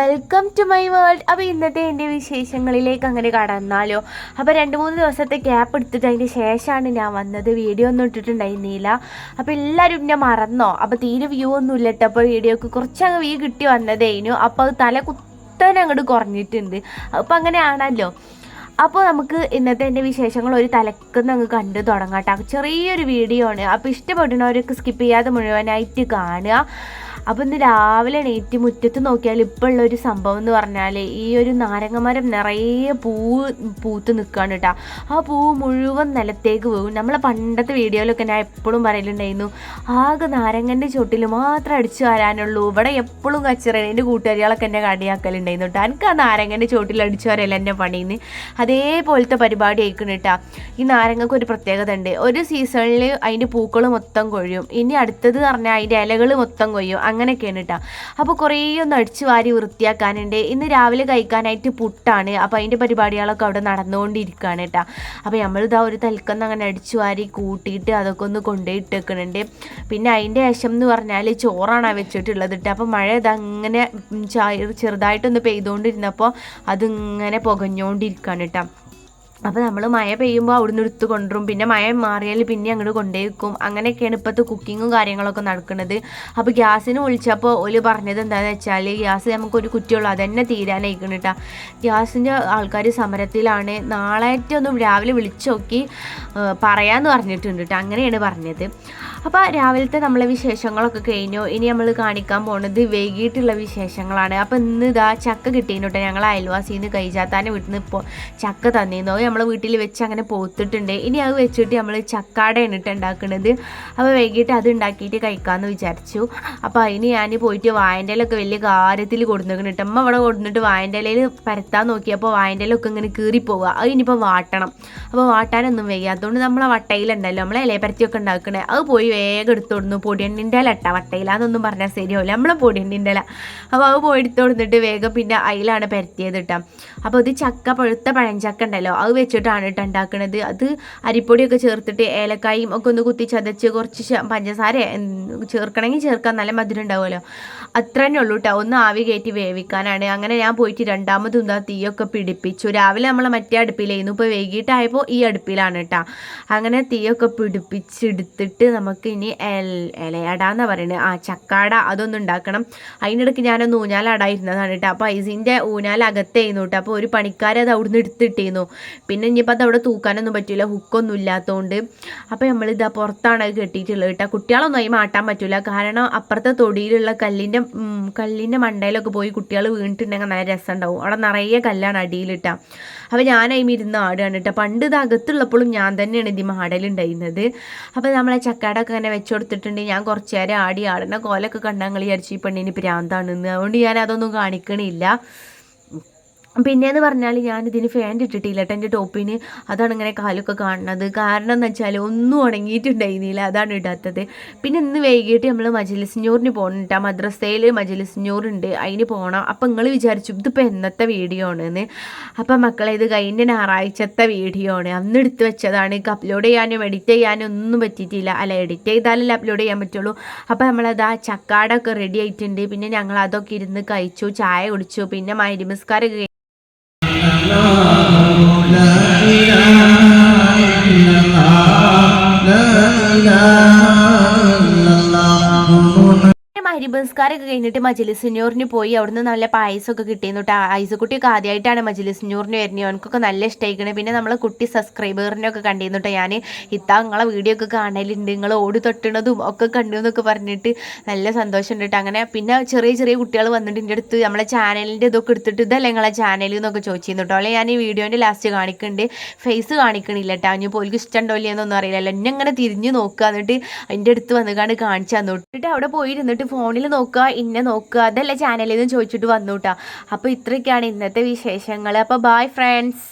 Welcome to my world അപ്പോൾ ഇന്നത്തെ എന്റെ വിശേഷങ്ങളിലേക്ക് അങ്ങനെ കടന്നാലോ. അപ്പോൾ രണ്ട് മൂന്ന് ദിവസത്തെ ഗ്യാപ്പ് എടുത്തിട്ട് അതിന് ശേഷമാണ് ഞാൻ വന്നത്. വീഡിയോ ഒന്നും ഇട്ടിട്ടുണ്ടായിരുന്നില്ല. അപ്പോൾ എല്ലാവരും എന്നെ മറന്നോ? അപ്പോൾ തീരെ വ്യൂ ഒന്നും ഇല്ലട്ടോ. അപ്പോൾ വീഡിയോക്ക് കുറച്ചങ്ങ് വ്യൂ കിട്ടി വന്നതേനു അപ്പോൾ അത് തല കുത്തനെ അങ്ങോട്ട് കുറഞ്ഞിട്ടുണ്ട്. അപ്പോൾ അങ്ങനെയാണല്ലോ. അപ്പോൾ നമുക്ക് ഇന്നത്തെ എന്റെ വിശേഷങ്ങൾ ഒരു തലക്കുന്ന് അങ്ങ് കണ്ട് തുടങ്ങാം ചെറിയൊരു വീഡിയോ ആണ്. അപ്പോൾ ഇഷ്ടപ്പെടുന്നവരൊക്കെ സ്കിപ്പ് ചെയ്യാതെ മുഴുവനായിട്ട് കാണുക. അപ്പോൾ ഇന്ന് രാവിലെ എണീറ്റ് മുറ്റത്ത് നോക്കിയാൽ ഇപ്പോൾ ഉള്ള ഒരു സംഭവം എന്ന് പറഞ്ഞാൽ ഈ ഒരു നാരങ്ങമരം നിറയെ പൂവ് പൂത്ത് നിൽക്കുകയാണ് കേട്ടോ. ആ പൂവ് മുഴുവൻ നിലത്തേക്ക് പോകും നമ്മൾ പണ്ടത്തെ വീഡിയോയിലൊക്കെ ഞാൻ എപ്പോഴും പറയലുണ്ടായിരുന്നു ആകെ നാരങ്ങന്റെ ചുട്ടിൽ മാത്രം അടിച്ചു വരാനുള്ളൂ. ഇവിടെ എപ്പോഴും കച്ചറ എന്റെ കൂട്ടുകാരികളൊക്കെ എന്നെ കടിയാക്കലുണ്ടായിരുന്നു കേട്ടോ. എനിക്ക് ആ നാരങ്ങന്റെ ചോട്ടിൽ അടിച്ചു വരല്ല എന്റെ പണിന്ന് അതേപോലത്തെ പരിപാടി ആയിക്കണം കേട്ടോ. ഈ നാരങ്ങക്ക് ഒരു പ്രത്യേകത ഉണ്ട്. ഒരു സീസണിൽ അതിന്റെ പൂക്കൾ മൊത്തം കൊഴിയും. ഇനി അടുത്തത് പറഞ്ഞാൽ അതിന്റെ ഇലകൾ മൊത്തം കൊയ്യും അങ്ങനെയൊക്കെയാണ് കേട്ടോ അപ്പോൾ കുറേ ഒന്ന് അടിച്ചു വാരി വൃത്തിയാക്കാനുണ്ട്. ഇന്ന് രാവിലെ കഴിക്കാനായിട്ട് പുട്ടാണ്. അപ്പോൾ അതിന്റെ പരിപാടികളൊക്കെ അവിടെ നടന്നുകൊണ്ടിരിക്കുകയാണ് കേട്ടോ അപ്പോൾ നമ്മളിതാ ഒരു തൽക്കൊന്ന് അങ്ങനെ അടിച്ചു വാരി കൂട്ടിയിട്ട് അതൊക്കെ ഒന്ന് കൊണ്ടുപോയി ഇട്ടേക്കണുണ്ട്. പിന്നെ അതിന്റെ ശേഷം എന്ന് പറഞ്ഞാൽ ചോറാണ് വെച്ചിട്ടുള്ളത് കേട്ടോ അപ്പോൾ മഴ ഇതങ്ങനെ ചെറുതായിട്ടൊന്ന് പെയ്തുകൊണ്ടിരുന്നപ്പോൾ അതിങ്ങനെ പുകഞ്ഞുകൊണ്ടിരിക്കുകയാണ് കേട്ടോ അപ്പോൾ നമ്മൾ മഴ പെയ്യുമ്പോൾ അവിടുന്ന് എടുത്ത് കൊണ്ടുവരും. പിന്നെ മഴ മാറിയാൽ പിന്നെ അങ്ങോട്ട് കൊണ്ടുപോയിക്കും അങ്ങനെയൊക്കെയാണ് ഇപ്പോഴത്തെ കുക്കിങ്ങും കാര്യങ്ങളൊക്കെ നടക്കുന്നത്. അപ്പോൾ ഗ്യാസിന് വിളിച്ചപ്പോൾ ഓൽ പറഞ്ഞത് എന്താണെന്ന് വെച്ചാൽ ഗ്യാസ് നമുക്കൊരു കുറ്റിയുള്ളൂ. അതന്നെ തീരാനായിരിക്കണം കേട്ടോ ഗ്യാസിന്റെ ആൾക്കാർ സമരത്തിലാണ്. നാളായിട്ട് ഒന്ന് രാവിലെ വിളിച്ചു നോക്കി പറയാമെന്ന് പറഞ്ഞിട്ടുണ്ട് കേട്ടോ അങ്ങനെയാണ് പറഞ്ഞത്. അപ്പോൾ രാവിലത്തെ നമ്മളെ വിശേഷങ്ങളൊക്കെ കഴിഞ്ഞു. ഇനി നമ്മൾ കാണിക്കാൻ പോകുന്നത് വൈകിട്ടുള്ള വിശേഷങ്ങളാണ്. അപ്പോൾ ഇന്ന് ഇതാ ചക്ക കിട്ടിയിട്ടോ കേട്ടോ ഞങ്ങൾ അയൽവാസിയിൽ നിന്ന് കഴിച്ചാത്താനെ വീട്ടിൽ നിന്ന് ഇപ്പോൾ ചക്ക തന്നിരുന്നു നമ്മൾ വീട്ടിൽ വെച്ച് അങ്ങനെ പോത്തിട്ടുണ്ട്. ഇനി അത് വെച്ചിട്ട് നമ്മൾ ചക്കാട എണ്ണിട്ട് ഉണ്ടാക്കുന്നത് അപ്പോൾ വൈകിട്ട് അത് ഉണ്ടാക്കിയിട്ട് കഴിക്കാമെന്ന് വിചാരിച്ചു. അപ്പോൾ അതിന് ഞാൻ പോയിട്ട് വായന്റെ ഇലയൊക്കെ വലിയ കാര്യത്തിൽ കൊടുത്തിട്ടുണ്ട് അമ്മ അവിടെ കൊടുത്തിട്ട് വായന്റെ ഇലയിൽ പരത്താൻ നോക്കിയപ്പോൾ വായന്റെ ഇലയൊക്കെ ഇങ്ങനെ കീറിപ്പോവുക അത് ഇനിയിപ്പോൾ വാട്ടണം. അപ്പോൾ വാട്ടാനൊന്നും വയ്യാത്തതുകൊണ്ട് നമ്മളെ വട്ടയിലുണ്ടല്ലോ. നമ്മളെ ഇലയപ്പരത്തിയൊക്കെ ഉണ്ടാക്കണേ അത് പോയി വേഗം എടുത്തോടുന്നു. പൊടിയണ്ണിന്റെ ഇല ഇട്ട വട്ടയില എന്നൊന്നും പറഞ്ഞാൽ ശരിയാവില്ല നമ്മളെ പൊടിയണ്ണിന്റെ ഇല അപ്പോൾ അത് പോയി എടുത്തോടുന്നിട്ട് വേഗം പിന്നെ അതിലാണ് പരത്തിയത് കേട്ടോ അപ്പോൾ ഇത് ചക്ക പഴുത്ത പഴഞ്ചക്ക ഉണ്ടല്ലോ അത് വെച്ചിട്ടാണ് കേട്ടോ ഉണ്ടാക്കുന്നത് അത് അരിപ്പൊടിയൊക്കെ ചേർത്തിട്ട് ഏലക്കായും ഒക്കെ ഒന്ന് കുത്തി ചതച്ച് കുറച്ച് പഞ്ചസാര ചേർക്കണമെങ്കിൽ ചേർക്കാൻ നല്ല മധുരം ഉണ്ടാവുമല്ലോ. അത്ര തന്നെ ഉള്ളൂ കേട്ടോ ഒന്ന് ആവി കയറ്റി വേവിക്കാനാണ്. അങ്ങനെ ഞാൻ പോയിട്ട് രണ്ടാമത് എന്താ തീയൊക്കെ പിടിപ്പിച്ചു. രാവിലെ നമ്മൾ മറ്റേ അടുപ്പിലായിരുന്നു. ഇപ്പോൾ വൈകിട്ടായപ്പോൾ ഈ അടുപ്പിലാണ് കേട്ടോ അങ്ങനെ തീയൊക്കെ പിടിപ്പിച്ചെടുത്തിട്ട് നമുക്ക് ഇനി ഇലയട എന്ന് പറയുന്നത് ആ ചക്കാട അതൊന്നും ഉണ്ടാക്കണം. അതിനിടയ്ക്ക് ഞാനൊന്ന് ഊഞ്ഞാലടായിരുന്നതാണ് കേട്ടോ. അപ്പോൾ ഐസിന്റെ ഊഞ്ഞാൽ കേട്ടോ. അപ്പോൾ ഒരു പണിക്കാരത് അവിടുന്ന് എടുത്തിട്ടിരുന്നു പിന്നെ ഇനിയിപ്പോൾ അത് അവിടെ തൂക്കാനൊന്നും പറ്റില്ല ഹുക്കൊന്നും ഇല്ലാത്തതുകൊണ്ട് അപ്പോൾ നമ്മളിതാ പുറത്താണ് അത് കെട്ടിയിട്ടുള്ളത് കേട്ടോ. കുട്ടികളൊന്നും അതിന് മാട്ടാൻ പറ്റില്ല കാരണം അപ്പുറത്തെ തൊടിയിലുള്ള കല്ലിന്റെ കല്ലിന്റെ മണ്ടയിലൊക്കെ പോയി കുട്ടികൾ വീണിട്ടുണ്ടെങ്കിൽ നല്ല രസം ഉണ്ടാവും അവിടെ നിറയെ കല്ലാണ് അടിയിലിട്ടാ അപ്പോൾ ഞാൻ അതിന് ഇരുന്ന് ആടുകയാണ് കേട്ടോ. പണ്ട് ഇത് അകത്തുള്ളപ്പോഴും ഞാൻ തന്നെയാണ് ഇതിൽ ആടലുണ്ടായിരുന്നത് അപ്പോൾ നമ്മളെ ചക്കാടൊക്കെ ഇങ്ങനെ വെച്ച് കൊടുത്തിട്ടുണ്ട്. ഞാൻ കുറച്ച് നേരം ആടി ആടുന്ന കോലൊക്കെ കണ്ടാൽ വിചാരിച്ചു ഈ പെണ്ണിന് പ്രാന്താണെന്ന്. അതുകൊണ്ട് ഞാൻ അതൊന്നും കാണിക്കണില്ല. പിന്നെയെന്ന് പറഞ്ഞാൽ ഞാനിതിന് ഫാൻ ഇട്ടിട്ടില്ല. കേട്ടോ എന്റെ ടോപ്പിന് അതാണ് ഇങ്ങനെ കാലൊക്കെ കാണുന്നത്. കാരണം എന്ന് വെച്ചാൽ ഒന്നും ഉണങ്ങിയിട്ടുണ്ടായിരുന്നില്ല. അതാണ് ഇടാത്തത്. പിന്നെ ഇന്ന് വൈകിട്ട് നമ്മൾ മജലിസ്ഞ്ഞൂറിന് പോകണം കേട്ടോ മദ്രസയിൽ മജലിസ്ഞ്ഞൂറുണ്ട് അതിന് പോകണം അപ്പം നിങ്ങൾ വിചാരിച്ചു ഇതിപ്പോൾ എന്നത്തെ വീഡിയോ ആണെന്ന്. അപ്പം മക്കളെ ഇത് കഴിഞ്ഞ ഞായറാഴ്ചത്തെ വീഡിയോ ആണ്. അന്ന് എടുത്ത് വെച്ചതാണ്. അപ്ലോഡ് ചെയ്യാനും എഡിറ്റ് ചെയ്യാനും ഒന്നും പറ്റിയിട്ടില്ല. അല്ല എഡിറ്റ് ചെയ്താലല്ലേ അപ്ലോഡ് ചെയ്യാൻ പറ്റുള്ളൂ. അപ്പം നമ്മളത് ആ ചക്കാടൊക്കെ റെഡി ആയിട്ടുണ്ട്. പിന്നെ ഞങ്ങൾ അതൊക്കെ ഇരുന്ന് കഴിച്ചു ചായ കുടിച്ചു. പിന്നെ മൈരിമിസ്കാരൊക്കെ مولاي മഹരിബൻസ്കാരൊക്കെ കഴിഞ്ഞിട്ട് മജിലിസിനൂറിന് പോയി. അവിടുന്ന് നല്ല പായസമൊക്കെ കിട്ടിയിരുന്നു കേട്ടോ ഐസക്കുട്ടിയൊക്കെ ആദ്യമായിട്ടാണ് മജിലിസിനൂറിന് വരുന്നത്. അവനക്കൊക്കെ നല്ല ഇഷ്ടമായിക്കണേ പിന്നെ നമ്മളെ കുട്ടി സബ്സ്ക്രൈബറിനൊക്കെ കണ്ടിരുന്നു കേട്ടോ ഞാൻ ഇത്താ നിങ്ങളെ വീഡിയോ ഒക്കെ കാണലുണ്ട്. നിങ്ങൾ ഓടി തൊട്ടണതും ഒക്കെ കണ്ടു എന്നൊക്കെ പറഞ്ഞിട്ട് നല്ല സന്തോഷമുണ്ട് കേട്ടോ അങ്ങനെ പിന്നെ ചെറിയ ചെറിയ കുട്ടികൾ വന്നിട്ട് എന്റെ അടുത്ത് നമ്മളെ ചാനലിന്റെ ഇതൊക്കെ എടുത്തിട്ട് ഇതല്ലേ നിങ്ങളെ ചാനലിൽ നിന്നൊക്കെ ചോദിച്ചിരുന്നു കേട്ടോ അല്ലെ ഞാൻ ഈ വീഡിയോന്റെ ലാസ്റ്റ് കാണിക്കുന്നുണ്ട് ഫേസ് കാണിക്കണില്ല കേട്ടോ ഇനി പോലും ഇഷ്ടമുണ്ടോ ഇല്ലയെന്നൊന്നും അറിയില്ലല്ലോ. എന്നെ അങ്ങനെ തിരിഞ്ഞ് നോക്കുക എന്നിട്ട് അതിന്റെ അടുത്ത് വന്നുകാണ്ട് കാണിച്ചു തന്നു. അവിടെ പോയിരുന്നിട്ട് ഫോണിൽ നോക്കുക ഇന്നെ നോക്കുക അതല്ല ചാനലിൽ നിന്ന് ചോദിച്ചിട്ട് വന്നു കേട്ടോ അപ്പോൾ ഇത്രയൊക്കെയാണ് ഇന്നത്തെ വിശേഷങ്ങൾ. അപ്പോൾ ബൈ ഫ്രണ്ട്സ്